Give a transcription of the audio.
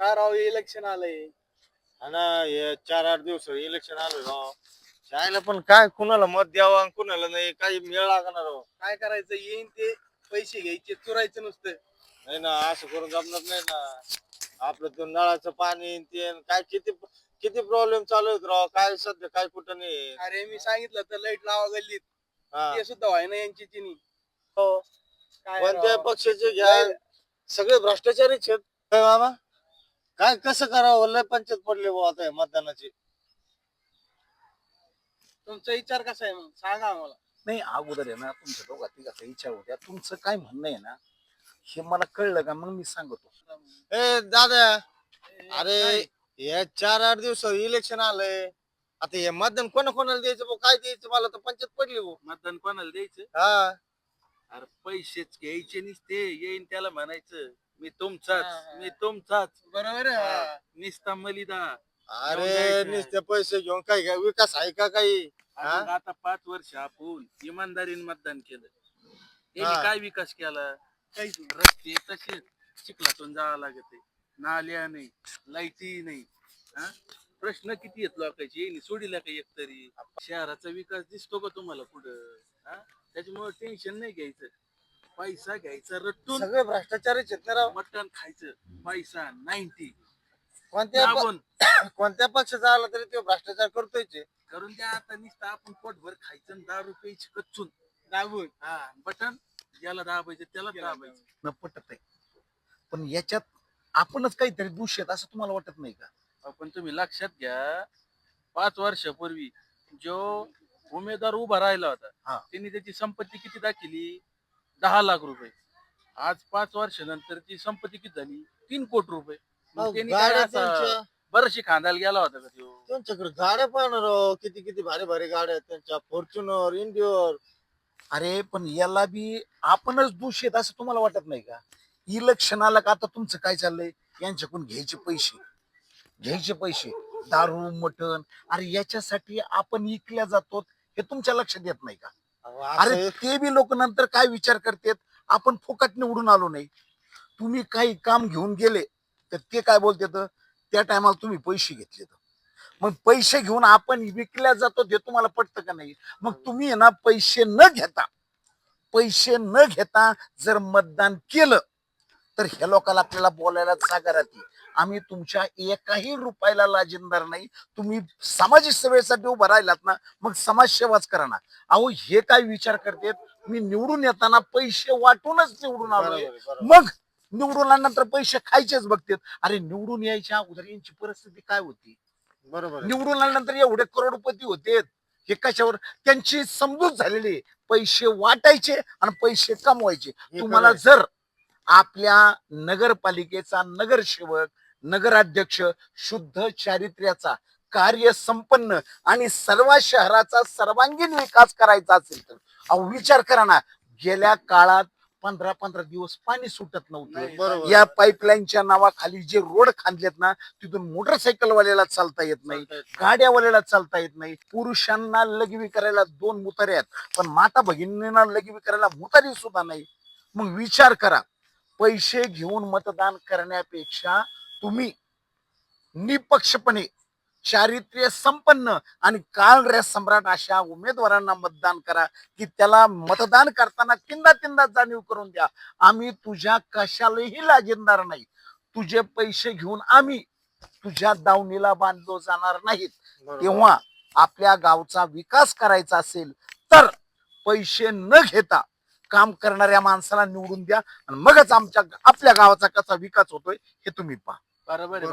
काय राव इलेक्शन आलंय. आणि हे चार आठ दिवस इलेक्शन आलं राव. शाळेला पण काय कुणाला मत द्यावं आणि कुणाला नाही काही मेळ लागणार राव. काय करायचं येईन ते पैसे घ्यायचे चुरायचं नुसतं. नाही ना असं करून जमणार नाही ना. आपलं ते नळाचं पाणी आणि ते आणि काय किती किती प्रॉब्लेम चालू आहेत राव? काय सध्या काय कुठं नाही. अरे मी सांगितलं तर लाइट लावा गल्लीत. हा. ते सुद्धा व्हाय ना यांची चिनी हो. काय कोणत्या राव. पक्षाचे घ्या. सगळे भ्रष्टाचारीच आहेत. काय बाबा काय कसं करावं? लय पंचायत पडले बुवा आता हे मतदानाची. तुमचा विचार कसा आहे मग? सांगा आम्हाला. नाही अगोदर आहे ना तुमच्या दोघा तिघाचा विचार होत्या तुमचं काय म्हणणं आहे ना हे मला कळलं का? मग मी सांगतो. ए दादा अरे? या चार आठ दिवस इलेक्शन आलंय. आता हे मतदान कोणा कोणाला द्यायचं भाऊ? काय द्यायचं? मला तर पंचायत पडली भाऊ. मतदान कोणाला द्यायचं? हा. अरे पैसेच घ्यायचे नसते. येईन त्याला म्हणायचं. मी तुमचाच. मी तुमचाच बरोबर आहे हा. निस्ता मलिदा अरे. नुसते पैसे घेऊन काय काय विकास आहे का काही हा? आता पाच वर्ष आपण इमानदारीने मतदान केलं हा. त्यांनी काय विकास केला काहीच नाही. रस्ते तसेच चिखलातून जावं लागत नाल्या नाही लाईटी नाही हा? प्रश्न किती आहेत लोकांचे येईन सोडीला का एक तरी शहराचा विकास दिसतो का तुम्हाला पुढं हा? त्याच्यामुळे टेन्शन नाही घ्यायचं पैसा घ्यायचा रट्टून. सगळे भ्रष्टाचारीच आहेत ना राव. मटण खायचं पैसा नाईन्टी कोणत्या प- कोणत्या पक्षाचा आला तरी तो भ्रष्टाचार करतोय. करून द्या आता नुसतं आपण पोटभर खायचं आणि दहा रुपयाची कच्चून. दाबून. हा बटन ज्याला दाबायचं त्याला दाबायचं. न पटत आहे पण याच्यात आपणच काहीतरी दोषी आहेत असं तुम्हाला वाटत नाही का? अहो, पण तुम्ही लक्षात घ्या पाच वर्षापूर्वी जो उमेदवार उभा राहिला हा. होता त्यांनी त्याची संपत्ती किती दाखिली? दहा लाख रुपये. आज पाच वर्षानंतर ती संपत्ती किती झाली? तीन कोटी रुपये. मग अहो, त्यांनी काय गाड्या असं त्यांच्या बरशी खांदायला गेला होता का त्यो? त्यांच्याकडे गाड्या पाहणार किती किती भारी भारी गाड्या आहेत त्यांच्या. फॉर्च्युनर इंडिओर अरे पण याला बी आपणच दोषी आहेत असं तुम्हाला वाटत नाही का? इलेक्शन आलं का आता तुमचं काय चाललंय? यांच्याकडून घ्यायचे पैसे. घ्यायचे पैसे. दारू मटण. अरे याच्यासाठी आपण इकल्या जातो हे तुमच्या लक्षात येत नाही का? अरे ते बी लोक नंतर काय विचार करतात? आपण फुकट निवडून आलो नाही. तुम्ही काही काम घेऊन गेले तर ते काय बोलतात? त्या टायमाला तुम्ही पैसे घेतले मग पैसे घेऊन आपण विकल्या जातो हे तुम्हाला पटतं का नाही? मग तुम्ही आहे ना पैसे न घेता पैसे न घेता जर मतदान केलं तर ह्या लोकांना आपल्याला बोलायला जागा राहते. आम्ही तुमच्या एकाही रुपयाला लाजिंदार नाही. तुम्ही सामाजिक सेवेसाठी उभं राहिलात ना मग समाजसेवाच करा ना. अहो हे काय विचार करतात? मी निवडून येताना पैसे वाटूनच निवडून आलोय. बरोबर. मग निवडून आल्यानंतर पैसे खायचेच बघतात. अरे निवडून यायच्या अगोदर यांची परिस्थिती काय होती? बरोबर. निवडून आल्यानंतर एवढे करोडपती होते हे कशावर? त्यांची समजूत झालेली. पैसे वाटायचे आणि पैसे कमवायचे. तुम्हाला जर आपल्या नगरपालिकेचा नगरसेवक नगराध्यक्ष शुद्ध चारित्र्याचा कार्य संपन्न आणि सर्व शहराचा सर्वांगीण विकास करायचा असेल तर. विचार करा ना गेल्या काळात पंधरा पंधरा दिवस पाणी सुटत नव्हतं. या पाईपलाईनच्या नावाखाली जे रोड खांदलेत ना तिथून मोटरसायकल वाल्याला चालता येत नाही. गाड्यावाल्याला चालता येत नाही. पुरुषांना लघवी करायला दोन मुतारे आहेत पण माता भगिनींना लघवी करायला मुतारी सुद्धा नाही. मग विचार करा पैसे घेऊन मतदान करण्यापेक्षा तुम्ही निपक्षपणे चारित्र्य संपन्न आणि काळऱ्या सम्राट अशा उमेदवारांना मतदान करा की त्याला मतदान करताना तिंदा तिंदा जाणीव करून द्या. आम्ही तुझ्या कशालाही लाजिंदार नाही. तुझे पैसे घेऊन आम्ही तुझ्या दावणीला बांधलो जाणार नाहीत. तेव्हा आपल्या गावचा विकास करायचा असेल तर पैसे न घेता काम करणाऱ्या माणसाला निवडून द्या आणि मगच आमच्या आपल्या गावाचा कसा विकास होतोय हे तुम्ही पहा. बरोबर आहे.